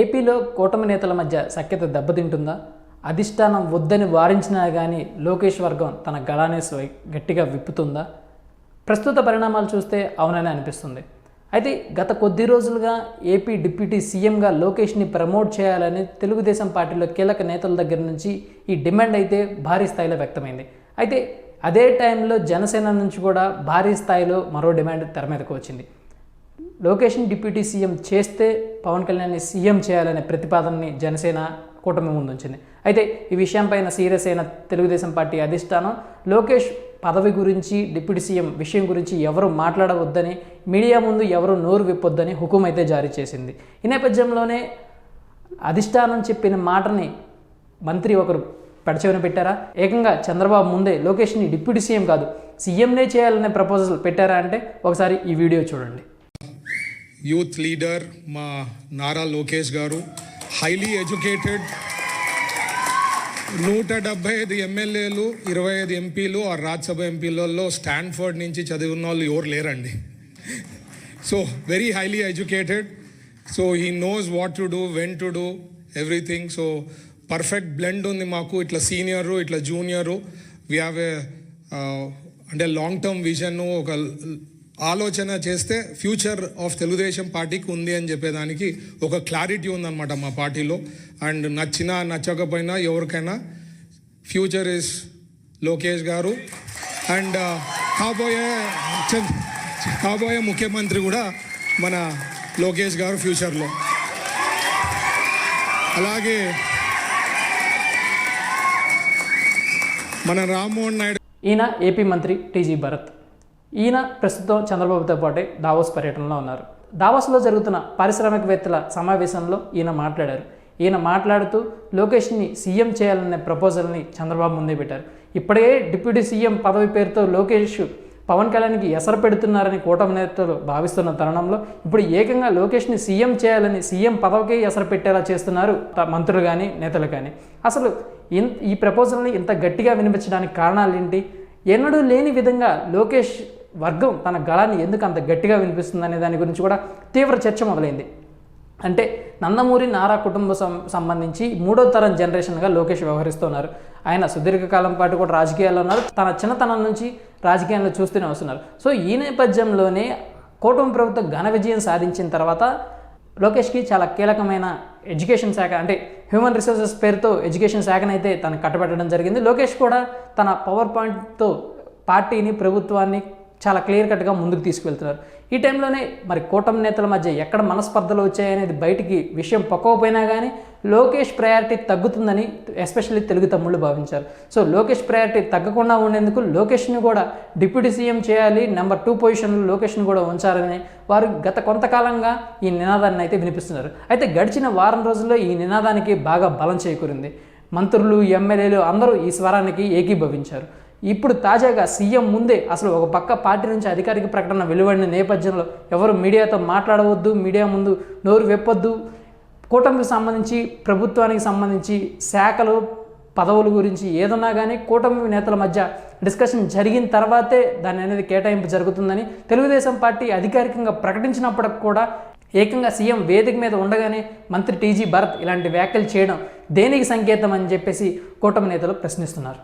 ఏపీలో కూటమి నేతల మధ్య సఖ్యత దెబ్బతింటుందా? అధిష్టానం వద్దని వారించినా కానీ లోకేష్ వర్గం తన గళానే గట్టిగా విప్పుతుందా? ప్రస్తుత పరిణామాలు చూస్తే అవునని అనిపిస్తుంది. అయితే గత కొద్ది రోజులుగా ఏపీ డిప్యూటీ సీఎంగా లోకేష్ని ప్రమోట్ చేయాలని తెలుగుదేశం పార్టీలో కీలక నేతల దగ్గర నుంచి ఈ డిమాండ్ అయితే భారీ స్థాయిలో వ్యక్తమైంది. అయితే అదే టైంలో జనసేన నుంచి కూడా భారీ స్థాయిలో మరో డిమాండ్ తెర మీదకు వచ్చింది. లోకేష్ని డిప్యూటీ సీఎం చేస్తే పవన్ కళ్యాణ్ని సీఎం చేయాలనే ప్రతిపాదనని జనసేన కూటమి ముందుంచింది. అయితే ఈ విషయంపైన సీరియస్ అయిన తెలుగుదేశం పార్టీ అధిష్టానం లోకేష్ పదవి గురించి డిప్యూటీ సీఎం విషయం గురించి ఎవరు మాట్లాడవద్దని మీడియా ముందు ఎవరు నోరు విప్పొద్దని హుకుం అయితే జారీ చేసింది. ఈ నేపథ్యంలోనే అధిష్టానం చెప్పిన మాటని మంత్రి ఒకరు పెడచెవిన పెట్టారా? ఏకంగా చంద్రబాబు ముందే లోకేష్ని డిప్యూటీ సీఎం కాదు సీఎంనే చేయాలనే ప్రపోజల్ పెట్టారా అంటే ఒకసారి ఈ వీడియో చూడండి. యూత్ లీడర్ మా నారా లోకేష్ గారు హైలీ ఎడ్యుకేటెడ్ నూట డెబ్బై ఐదు ఎమ్మెల్యేలు ఇరవై ఐదు ఎంపీలు ఆ రాజ్యసభ ఎంపీలలో స్టాన్ఫర్డ్ నుంచి చదివిన వాళ్ళు ఎవరు లేరండి. So very highly educated. So he knows what to do when to do everything. So perfect blend ఉంది మాకు. ఇట్లా సీనియరు ఇట్లా జూనియరు. వీ హ్యావ్ ఏ అంటే లాంగ్ టర్మ్ విజన్ ఒక ఆలోచన చేస్తే ఫ్యూచర్ ఆఫ్ తెలుగుదేశం పార్టీకి ఉంది అని చెప్పేదానికి ఒక క్లారిటీ ఉందన్నమాట మా పార్టీలో. అండ్ నచ్చినా నచ్చకపోయినా ఎవరికైనా ఫ్యూచర్ ఇస్ లోకేష్ గారు. అండ్ uh, కాబోయే కాబోయే ముఖ్యమంత్రి కూడా మన లోకేష్ గారు ఫ్యూచర్లో. అలాగే మన రామ్మోహన్ నాయుడు ఈయన ఏపీ మంత్రి టీజీ భరత్. ఈయన ప్రస్తుతం చంద్రబాబుతో పాటే దావోస్ పర్యటనలో ఉన్నారు. దావోస్లో జరుగుతున్న పారిశ్రామికవేత్తల సమావేశంలో ఈయన మాట్లాడారు. ఈయన మాట్లాడుతూ లోకేష్ని సీఎం చేయాలనే ప్రపోజల్ని చంద్రబాబు ముందే పెట్టారు. ఇప్పటికే డిప్యూటీ సీఎం పదవి పేరుతో లోకేష్ పవన్ కళ్యాణ్కి ఎసరు పెడుతున్నారని కూటమి నేతలు భావిస్తున్న తరుణంలో ఇప్పుడు ఏకంగా లోకేష్ని సీఎం చేయాలని సీఎం పదవికే ఎసరు పెట్టేలా చేస్తున్నారు మంత్రులు కానీ నేతలు కానీ అసలు ఇన్ ఈ ప్రపోజల్ని ఇంత గట్టిగా వినిపించడానికి కారణాలు ఏంటి ఎన్నడూ లేని విధంగా లోకేష్ వర్గం తన గళాన్ని ఎందుకు అంత గట్టిగా వినిపిస్తుందనే దాని గురించి కూడా తీవ్ర చర్చ మొదలైంది. అంటే నందమూరి నారా కుటుంబ సం సంబంధించి మూడో తరం జనరేషన్గా లోకేష్ వ్యవహరిస్తున్నారు ఆయన సుదీర్ఘకాలం పాటు కూడా రాజకీయాల్లో ఉన్నారు. తన చిన్నతనం నుంచి రాజకీయాల్లో చూస్తూనే వస్తున్నారు. సో ఈ నేపథ్యంలోనే కూటమి ప్రభుత్వం ఘన విజయం సాధించిన తర్వాత లోకేష్కి చాలా కీలకమైన ఎడ్యుకేషన్ శాఖ అంటే హ్యూమన్ రిసోర్సెస్ పేరుతో ఎడ్యుకేషన్ శాఖను అయితే తను కట్టబెట్టడం జరిగింది. లోకేష్ కూడా తన పవర్ పాయింట్తో పార్టీని ప్రభుత్వాన్ని చాలా క్లియర్ కట్గా ముందుకు తీసుకువెళ్తున్నారు. ఈ టైంలోనే మరి కూటమి నేతల మధ్య ఎక్కడ మనస్పర్ధలు వచ్చాయనేది బయటికి విషయం పక్కకపోయినా కానీ లోకేష్ ప్రయారిటీ తగ్గుతుందని ఎస్పెషల్లీ తెలుగు తమ్ముళ్ళు భావించారు. సో లోకేష్ ప్రయారిటీ తగ్గకుండా ఉండేందుకు లోకేష్ని కూడా డిప్యూటీ సీఎం చేయాలి నెంబర్ టూ పొజిషన్లో లోకేష్ని కూడా ఉంచాలని వారు గత కొంతకాలంగా ఈ నినాదాన్ని అయితే వినిపిస్తున్నారు. అయితే గడిచిన వారం రోజుల్లో ఈ నినాదానికి బాగా బలం చేకూరింది. మంత్రులు ఎమ్మెల్యేలు అందరూ ఈ స్వరానికి ఏకీభవించారు. ఇప్పుడు తాజాగా సీఎం ముందే అసలు ఒక పక్క పార్టీ నుంచి అధికారిక ప్రకటన వెలువడిన నేపథ్యంలో ఎవరు మీడియాతో మాట్లాడవద్దు మీడియా ముందు నోరు వెప్పొద్దు. కూటమికి సంబంధించి ప్రభుత్వానికి సంబంధించి శాఖలు పదవుల గురించి ఏదన్నా కానీ కూటమి నేతల మధ్య డిస్కషన్ జరిగిన తర్వాతే దాని అనేది కేటాయింపు జరుగుతుందని తెలుగుదేశం పార్టీ అధికారికంగా ప్రకటించినప్పటికి కూడా ఏకంగా సీఎం వేదిక మీద ఉండగానే మంత్రి టీజీ భరత్ ఇలాంటి వ్యాఖ్యలు చేయడం దేనికి సంకేతం అని చెప్పేసి కూటమి నేతలు ప్రశ్నిస్తున్నారు.